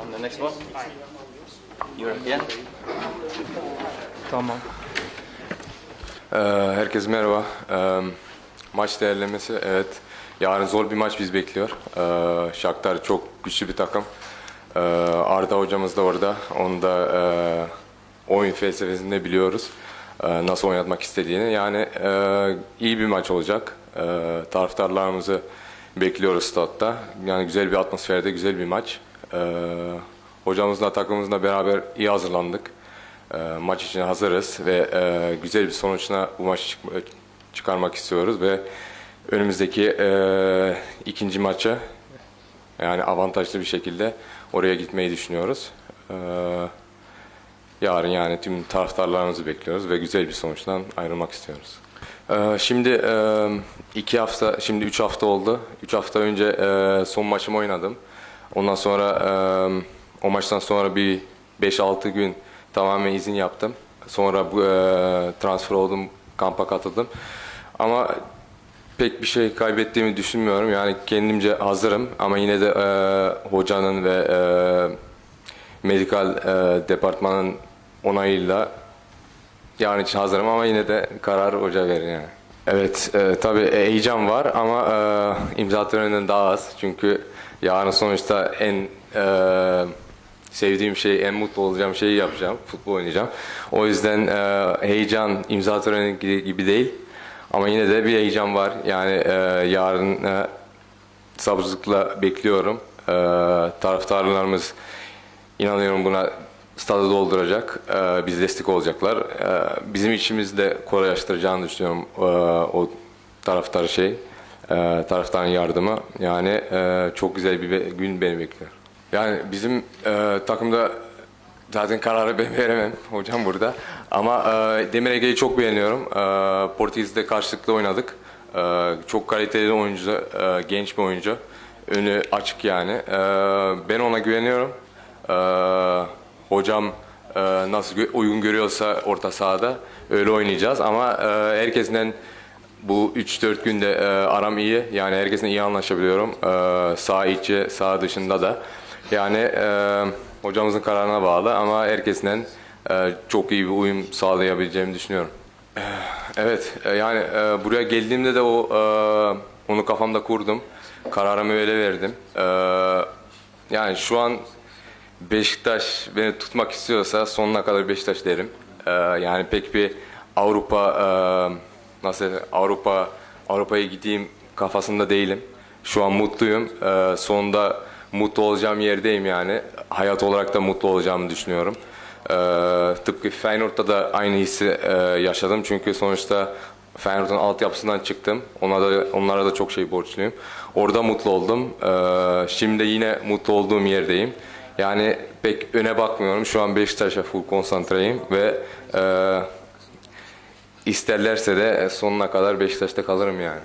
On the next one. European. Tamam. Ee, Herkese merhaba. Ee, Maç değerlemesi evet. Yarın zor bir maç biz bekliyor. Ee, Shakhtar çok güçlü bir takım. Ee, Arda hocamız da orada. Onu da e, oyun felsefesinde biliyoruz. Ee, Nasıl oynatmak istediğini. Yani e, iyi bir maç olacak. Ee, Taraftarlarımızı bekliyoruz statta. Yani güzel bir atmosferde güzel bir maç. Ee, Hocamızla takımımızla beraber iyi hazırlandık. E, maç için hazırız ve e, güzel bir sonuçla bu maçı çık- çıkarmak istiyoruz ve önümüzdeki e, ikinci maça yani avantajlı bir şekilde oraya gitmeyi düşünüyoruz. E, yarın yani tüm taraftarlarımızı bekliyoruz ve güzel bir sonuçtan ayrılmak istiyoruz. E, şimdi e, iki hafta, şimdi üç hafta oldu. Üç hafta önce e, son maçımı oynadım. Ondan sonra e, o maçtan sonra bir 5-6 gün tamamen izin yaptım. Sonra e, transfer oldum, kampa katıldım. Ama pek bir şey kaybettiğimi düşünmüyorum. Yani kendimce hazırım ama yine de e, hocanın ve e, medikal e, departmanın onayıyla yarın için hazırım ama yine de karar hoca verir yani. Evet, e, tabii heyecan var ama e, imza töreninden daha az. Çünkü yarın sonuçta en e, sevdiğim şey, en mutlu olacağım şeyi yapacağım. Futbol oynayacağım. O yüzden e, heyecan imza töreni gibi gibi değil. Ama yine de bir heyecan var. Yani e, yarın e, sabırsızlıkla bekliyorum. E, taraftarlarımız inanıyorum buna stadı dolduracak. E, biz destek olacaklar. E, bizim içimizi de kolaylaştıracağını düşünüyorum e, o taraftar şey. E, taraftarın yardımı. Yani e, çok güzel bir gün beni bekliyor. Yani bizim e, takımda Zaten kararı ben veremem hocam burada. Ama Demir Ege'yi çok beğeniyorum. E, Portekiz'de karşılıklı oynadık. Çok kaliteli oyuncu, genç bir oyuncu. Önü açık yani. Ben ona güveniyorum. E, hocam e, nasıl gö- uygun görüyorsa orta sahada öyle oynayacağız. Ama e, herkesten bu 3-4 günde e, aram iyi. Yani herkesin iyi anlaşabiliyorum. E, sağ içi, sağ dışında da. Yani e, hocamızın kararına bağlı ama herkesten e, çok iyi bir uyum sağlayabileceğimi düşünüyorum. Evet, e, yani e, buraya geldiğimde de o e, onu kafamda kurdum. Kararımı öyle verdim. E, yani şu an Beşiktaş beni tutmak istiyorsa sonuna kadar Beşiktaş derim. E, yani pek bir Avrupa e, nasıl Avrupa Avrupa'ya gideyim kafasında değilim. Şu an mutluyum. E, sonunda mutlu olacağım yerdeyim yani. Hayat olarak da mutlu olacağımı düşünüyorum. Ee, tıpkı Feyenoord'da da aynı hissi e, yaşadım. Çünkü sonuçta Feyenoord'un altyapısından çıktım. Ona da, onlara da çok şey borçluyum. Orada mutlu oldum. Ee, şimdi yine mutlu olduğum yerdeyim. Yani pek öne bakmıyorum. Şu an Beşiktaş'a full konsantreyim ve e, isterlerse de sonuna kadar Beşiktaş'ta kalırım yani.